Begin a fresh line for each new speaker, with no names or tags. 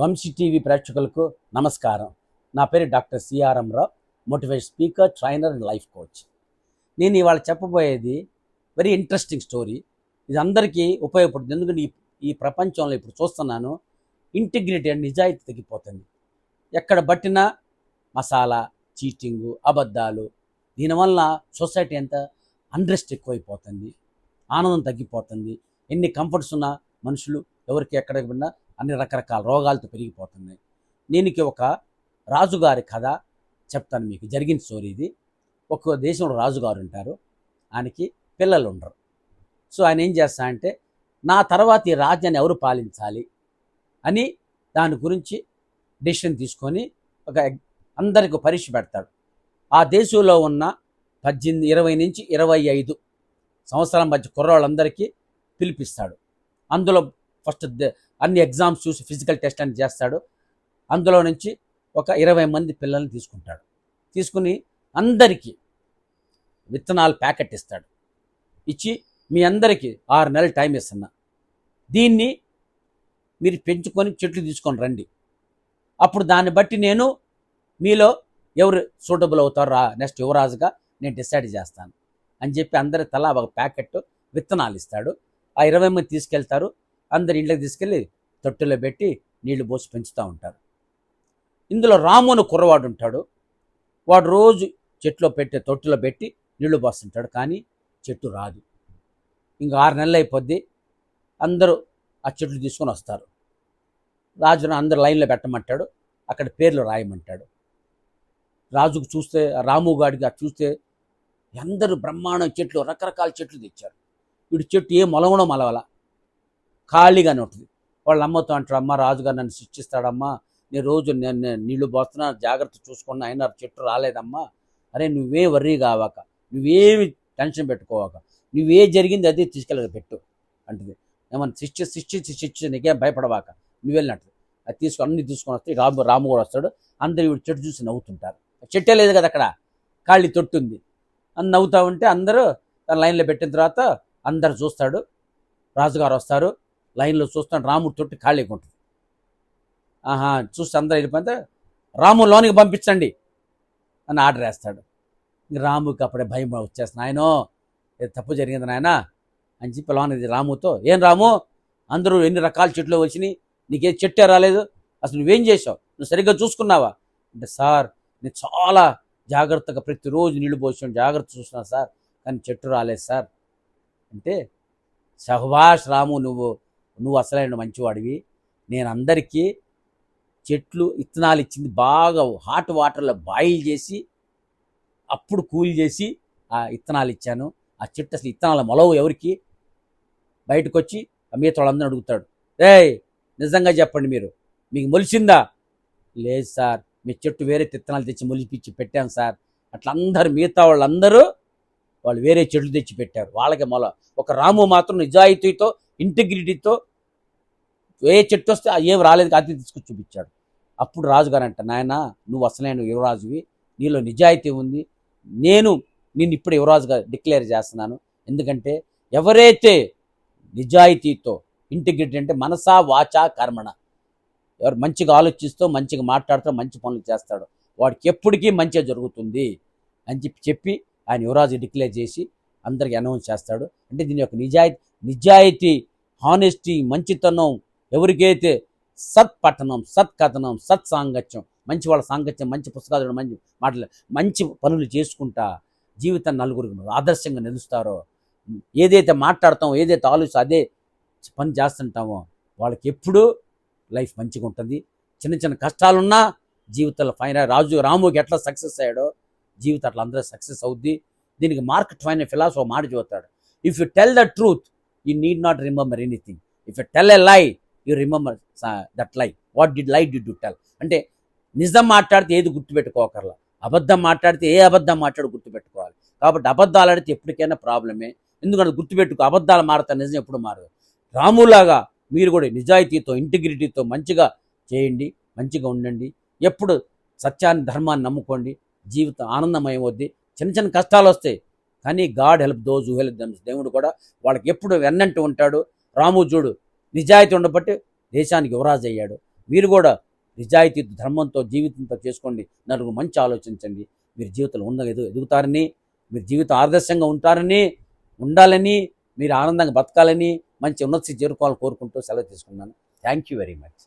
Vamsi TV ప్రేక్షకులకు నమస్కారం. నా పేరు doctor CRM Rao motivation speaker trainer and life coach. నేను ఇవాళ చెప్పబోయేది వెరీ ఇంట్రెస్టింగ్ స్టోరీ ఇది అందరికీ ఉపయోగపడుతుంది. ఎందుకంటే ఈ ఈ ప్రపంచంలో ఇప్పుడు చూస్తున్నాను ఇంటిగ్రిటీ అండ్ నిజాయితీ తగ్గిపోతుంది. ఎక్కడ పట్టినా మసాలా చీటింగు అబద్ధాలు దీనివల్ల సొసైటీ ఎంత అన్రెస్ట్ ఎక్కువైపోతుంది. ఆనందం తగ్గిపోతుంది. ఎన్ని కంఫర్ట్స్ ఉన్నా మనుషులు ఎవరికి ఎక్కడికి పోయినా అన్ని రకరకాల రోగాలతో పెరిగిపోతున్నాయి. దీనికి ఒక రాజుగారి కథ చెప్తాను మీకు. జరిగిన స్టోరీ ఇది. ఒక్కో దేశంలో రాజుగారు ఉంటారు. ఆయనకి పిల్లలు ఉండరు. సో ఆయన ఏం చేస్తా అంటే నా తర్వాత ఈ రాజ్యాన్ని ఎవరు పాలించాలి? అని దాని గురించి డిసిషన్ తీసుకొని ఒక అందరికి పరీక్ష పెడతాడు. ఆ దేశంలో ఉన్న పద్దెనిమిది ఇరవై నుంచి ఇరవై ఐదు సంవత్సరాల మధ్య కుర్రాళ్ళందరికీ పిలిపిస్తాడు. అందులో ఫస్ట్ అన్ని ఎగ్జామ్స్ చూసి ఫిజికల్ టెస్ట్ అని చేస్తాడు. అందులో నుంచి ఒక ఇరవై మంది పిల్లల్ని తీసుకుంటాడు. తీసుకుని అందరికీ విత్తనాలు ప్యాకెట్ ఇస్తాడు. ఇచ్చి మీ అందరికీ ఆరు నెలలు టైం ఇస్తున్నా. దీన్ని మీరు పెంచుకొని చెట్లు తీసుకొని రండి. అప్పుడు దాన్ని బట్టి నేను మీలో ఎవరు సూటబుల్ అవుతారు రా నెక్స్ట్ యువరాజుగా నేను డిసైడ్ చేస్తాను అని చెప్పి అందరి తలా ఒక ప్యాకెట్ విత్తనాలు ఇస్తాడు. ఆ ఇరవై మంది తీసుకెళ్తారు. అందరి ఇంట్లోకి తీసుకెళ్ళి తొట్టులో పెట్టి నీళ్ళు పోసి పెంచుతూ ఉంటారు. ఇందులో రాము అని కుర్రవాడు ఉంటాడు. వాడు రోజు చెట్లో పెట్టే తొట్టులో పెట్టి నీళ్ళు పోస్తుంటాడు. కానీ చెట్టు రాదు. ఇంకా ఆరు నెలలు అయిపోద్ది. అందరూ ఆ చెట్లు తీసుకొని వస్తారు. రాజును అందరు లైన్లో పెట్టమంటాడు. అక్కడ పేర్లు రాయమంటాడు. రాజుకు చూస్తే రాము గాడికి అది చూస్తే అందరూ బ్రహ్మాండం చెట్లు రకరకాల చెట్లు తెచ్చారు. వీడి చెట్టు ఏ మొలవనో మొలవల. ఖాళీగానే ఉంటుంది. వాళ్ళ అమ్మతో అంటారు అమ్మ రాజుగారు నన్ను శిక్షిస్తాడమ్మా. నేను రోజు నేను నీళ్ళు పోస్తున్నా జాగ్రత్త చూసుకున్నా అయినా చెట్టు రాలేదమ్మా. అరే నువ్వే వర్రీ కావాక నువ్వేమి టెన్షన్ పెట్టుకోవాక నువ్వే జరిగింది అది తీసుకెళ్ళక పెట్టు అంటుంది. ఏమన్నా శిక్ష శిక్షించి శిక్ష నీకేం భయపడవాక నువ్వు వెళ్ళినట్టు. అది తీసుకొని అన్ని తీసుకొని వస్తే రాము రాము కూడా వస్తాడు. అందరు వీడు చెట్టు చూసి నవ్వుతుంటారు. చెట్టే లేదు కదా అక్కడ ఖాళీ తొట్టుంది అని నవ్వుతూ ఉంటే అందరూ తన లైన్లో పెట్టిన తర్వాత అందరు చూస్తాడు రాజుగారు వస్తారు. లైన్లో చూస్తాను రాముడు తొట్టి ఖాళీగా ఉంటుంది. ఆహా చూస్తే అందరూ వెళ్ళిపోతే రాము లోనికి పంపించండి అని ఆర్డర్ వేస్తాడు. రాముకి అప్పుడే భయం వచ్చేస్తుంది ఆయనో ఏదో తప్పు జరిగింది నాయన అని చెప్పి లోనది రాముతో ఏం రాము అందరూ ఎన్ని రకాల చెట్లు వచ్చినాయి నీకే చెట్టే రాలేదు అసలు నువ్వేం చేసావు నువ్వు సరిగ్గా చూసుకున్నావా? అంటే సార్ నేను చాలా జాగ్రత్తగా ప్రతిరోజు నీళ్ళు పోసాను జాగ్రత్త చూస్తున్నాను సార్ కానీ చెట్టు రాలేదు సార్. అంటే సహబాష్ రాము నువ్వు నువ్వు అసలైన మంచివాడివి. నేను అందరికీ చెట్లు ఇత్తనాలు ఇచ్చింది బాగా హాట్ వాటర్లో బాయిల్ చేసి అప్పుడు కూల్ చేసి ఆ ఇత్తనాలు ఇచ్చాను. ఆ చెట్టు అసలు ఇత్తనాలు మొలవు ఎవరికి? బయటకు వచ్చి ఆ మిగతా వాళ్ళందరూ అడుగుతాడు. ఏయ్ నిజంగా చెప్పండి మీరు మీకు మొలిచిందా? లేదు సార్ మీ చెట్టు వేరే విత్తనాలు తెచ్చి మొలిపించి పెట్టాను సార్. అట్లా అందరు మిగతా వాళ్ళందరూ వాళ్ళు వేరే చెట్లు తెచ్చి పెట్టారు వాళ్ళకి మొల. ఒక రాము మాత్రం నిజాయితీతో ఇంటిగ్రిటీతో ఏ చెట్టు వస్తే ఏం రాలేదు అతి తీసుకొచ్చి చూపించాడు. అప్పుడు రాజుగారు అంట నాయన నువ్వు అసలైన యువరాజువి. నీలో నిజాయితీ ఉంది. నేను నేను ఇప్పుడు యువరాజుగా డిక్లేర్ చేస్తున్నాను. ఎందుకంటే ఎవరైతే నిజాయితీతో ఇంటిగ్రిటీ అంటే మనసా వాచా కర్మణ ఎవరు మంచిగా ఆలోచిస్తూ మంచిగా మాట్లాడుతూ మంచి పనులు చేస్తాడు వాడికి ఎప్పటికీ మంచిగా జరుగుతుంది అని చెప్పి చెప్పి ఆయన యువరాజు డిక్లేర్ చేసి అందరికి అనౌన్స్ చేస్తాడు. అంటే దీని యొక్క నిజాయితీ నిజాయితీ హానెస్టీ మంచితనం ఎవరికైతే సత్పఠనం సత్కథనం సత్ సాంగత్యం మంచి వాళ్ళ సాంగత్యం మంచి పుస్తకాలు మంచి మాటలు మంచి పనులు చేసుకుంటా జీవితం నలుగురికి ఆదర్శంగా నిలుస్తారో ఏదైతే మాట్లాడతామో ఏదైతే ఆలోచిస్తా అదే పని చేస్తుంటామో వాళ్ళకి ఎప్పుడూ లైఫ్ మంచిగా ఉంటుంది చిన్న చిన్న కష్టాలున్నా జీవితంలో ఫైన రాజు రాముకి ఎట్లా సక్సెస్ అయ్యాడో జీవితం అట్లా అందరూ సక్సెస్ అవుద్ది. దీనికి మార్క్ ట్వైన్ ఫిలాసఫీ మాట చూస్తాడు if you tell the truth you need not remember anything if you tell a lie you remember that lie what did lie did you tell అంటే నిజం మాట్లాడితే ఏది గుర్తుపెట్టుకోకర్లా. అబద్ధం మాట్లాడితే ఏ అబద్ధం మాట్లాడు గుర్తుపెట్టుకోవాలి. కాబట్టి అబద్ధాలు ఆడితే ఎప్పటికైనా ప్రాబ్లమే. ఎందుకంటే గుర్తుపెట్టుకో అబద్ధాలు మారతారు నిజం ఎప్పుడు మారదు. రాములాగా మీరు కూడా నిజాయితీతో ఇంటిగ్రిటీతో మంచిగా చేయండి మంచిగా ఉండండి. ఎప్పుడు సత్యాన్ని ధర్మాన్ని నమ్ముకోండి. జీవితం ఆనందమయం వద్ది చిన్న చిన్న కష్టాలు వస్తాయి కానీ God help those who help themselves. దేవుడు కూడా వాళ్ళకి ఎప్పుడు వెన్నంటూ ఉంటాడు. రాము చూడు నిజాయితీ ఉండబట్టి దేశానికి యువరాజు అయ్యాడు. మీరు కూడా నిజాయితీ ధర్మంతో జీవితంతో చేసుకోండి. నలుగురు మంచి ఆలోచించండి. మీరు జీవితంలో ఉన్న ఎదు ఎదుగుతారని మీరు జీవితం ఆదర్శంగా ఉంటారని ఉండాలని మీరు ఆనందంగా బతకాలని మంచి ఉన్నత చేరుకోవాలని కోరుకుంటూ సెలవు తీసుకున్నాను థ్యాంక్ యూ వెరీ మచ్